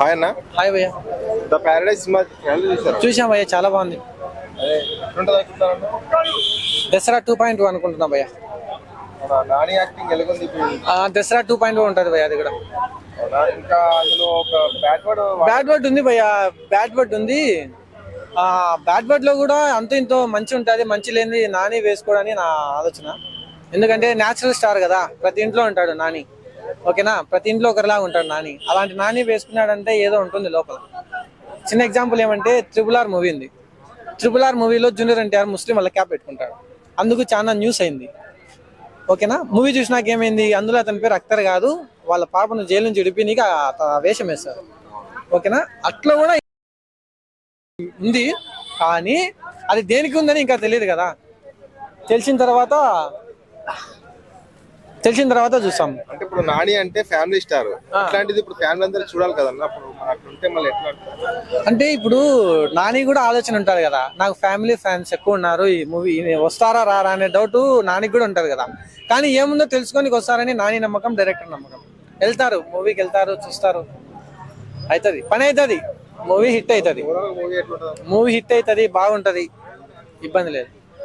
Hi అన్న. Hi భయ్య. The Paradise cinema చూసాం భయ్య చాలా బాగుంది. దసరా టూ పాయింట్ టూ అనుకుంటున్నా భయ్య. నాని యాక్టింగ్ ఎలాగుంది దసరా టూ పాయింట్ టూ ఉంటుంది భయ్య అది కూడా. అవునా? ఇంకా అందులో ఒక బ్యాడ్ వర్డ్ ఉంది భయ్య బ్యాడ్ వర్డ్ ఉంది. ఆ బ్యాడ్ వర్డ్లో కూడా అంత ఇంతో మంచి ఉంటుంది మంచి లేనిది నాని వేసుకోవడానికి నా ఆలోచన. ఎందుకంటే న్యాచురల్ స్టార్ కదా ప్రతి ఇంట్లో ఉంటాడు నాని. ఓకేనా? ప్రతి ఇంట్లో ఒకరిలాగా ఉంటాడు నాని. అలాంటి నాని వేసుకున్నాడంటే ఏదో ఉంటుంది లోపల. చిన్న ఎగ్జాంపుల్ ఏమంటే త్రిబుల్ ఆర్ మూవీ ఉంది. త్రిబుల్ ఆర్ మూవీలో జూనియర్ ఎన్టీఆర్ ముస్లిం వాళ్ళ క్యాప్ పెట్టుకుంటాడు. అందుకు చాలా న్యూస్ అయింది. ఓకేనా? మూవీ చూసినాక ఏమైంది? అందులో అతని పేరు అక్తర్ కాదు వాళ్ళ పాపను జైలు నుంచి విడిపి నీకు వేషం వేస్తారు ఓకేనా? అట్లా కూడా ఉంది. కానీ అది దేనికి ఉందని ఇంకా తెలియదు కదా. తెలిసిన తర్వాత తెలిసిన తర్వాత చూస్తాం. అంటే ఇప్పుడు నాని అంటే ఫ్యామిలీ స్టార్. ఇట్లాంటిది ఇప్పుడు ఫ్యామిలీ అందరూ చూడాలి కదన్న అప్పుడు మనకు ఉంటే మళ్ళీ ఎట్లా? అంటే ఇప్పుడు నాని కూడా ఆలోచన ఉంటారు కదా. నాకు ఫ్యామిలీ ఫ్యాన్స్ ఎక్కువ ఉన్నారు ఈ మూవీ వస్తారా రారా అనే డౌట్ నానికి కూడా ఉంటారు కదా. కానీ ఏముందో తెలుసుకొని వస్తారని నాని నమ్మకం డైరెక్టర్ నమ్మకం. వెళ్తారు మూవీకి వెళ్తారు చూస్తారు. అవుతుంది పని అవుతుంది మూవీ హిట్ అవుతుంది మూవీ హిట్ అవుతుంది బాగుంటది. ఇబ్బంది లేదు.